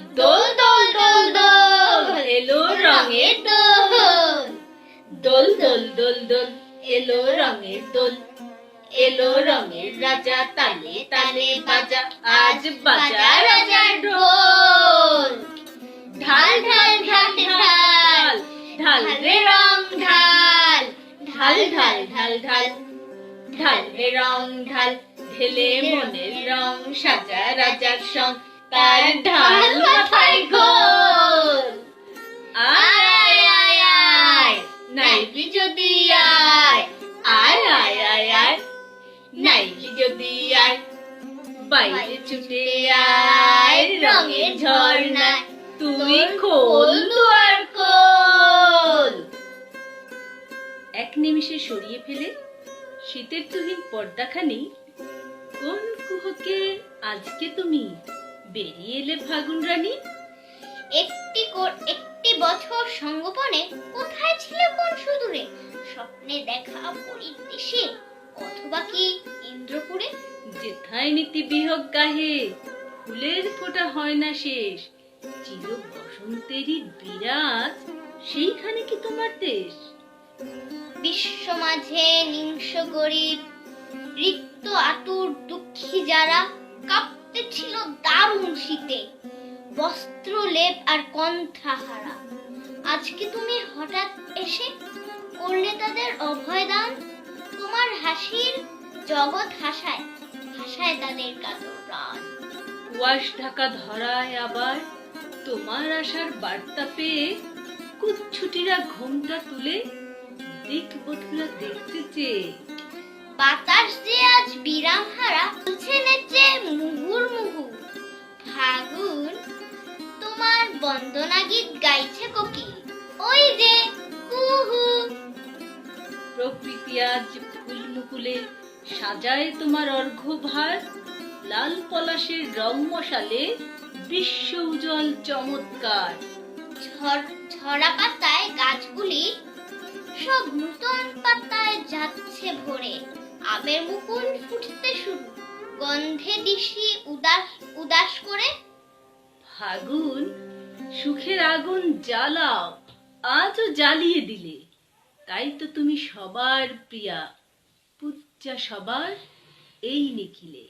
দোল দোল দোল দোল, এলো রঙের দোল। দোল দোল দোল দোল, এলো রঙের দোল। এলো রঙের রাজা তালে তালে বাজা, আজ বাজা রাজার ঢোল। ঢাল ঢাল ঢাল ঢাল ঢাল রে রং, ঢাল ঢাল ঢাল ঢাল ঢাল ঢাল রে রং, ঢাল, ঢেলে মনের রং, সাজা রাজার সং। তার ঢাল মাথায় গোল। আয় আয় আয় নাইবি যদি আয় আয় আয় আয় আয়, নাইবি যদি আয়, বাইরে ছুটে আয় রঙের ঝর্ণা, তুই খোল দুয়ার খোল এক নিমিষে সরিয়ে ফেলে শীতের তুহিন পর্দাখানি। কোন কুহকে আজকে তুমি বেরিয়ে এলে ফাগুন রানী একটি একটি বছর সঙ্গোপনে কোথায় ছিলে কোন সুদূরে? স্বপ্নে দেখা পরীর দেশে অথবা কি ইন্দ্রপুরে? যেথায় নীতি বিহক গাহে ফুলের ফোঁটা হয় না শেষ। চির বসন্তেরই বিরাজ সেইখানে কি তোমার দেশ? বিশ্ব মাঝে নিংস গরিব রিক্ত আতুর দুঃখী যারা কাঁপতে ছিল দারুণ শীতে। বস্ত্র লেপ আর কণ্ঠাহারা আজকে তুমি হঠাৎ এসে করলে তাদের অভয়দান? তোমার হাসির জগৎ হাসায় হাসায় তাদের কাতর প্রাণ। কুয়াশ ঢাকা ধরায় আবার তোমার আসার বার্তা পেয়ে কুচ্ছুটিরা ঘোমটা তুলে দিক বধুরা দেখতে চেয়ে। বাতাস যে আজ বিরাম হারা তুলছে বন্দনা গীত গাইছে কোকিল ওই যে কুহু প্রকৃতি আজ ফুল মুকুলে সাজায় তোমার অর্ঘ্যভার। লাল পলাশের রং মশালে বিশ্ব উজ্জ্বল চমৎকার। ঝরা পাতায় গাছগুলি সব নূতন পাতায় যাচ্ছে ভরে। আমের মুকুল ফুটতে শুরু গন্ধে দিশি উদাস উদাস করে। ফাগুন সুখের আগুন জ্বালাও, আজও জ্বালিয়ে দিলে। তাই তো তুমি সবার প্রিয়া। পূজা সবার, এই নিখিলে।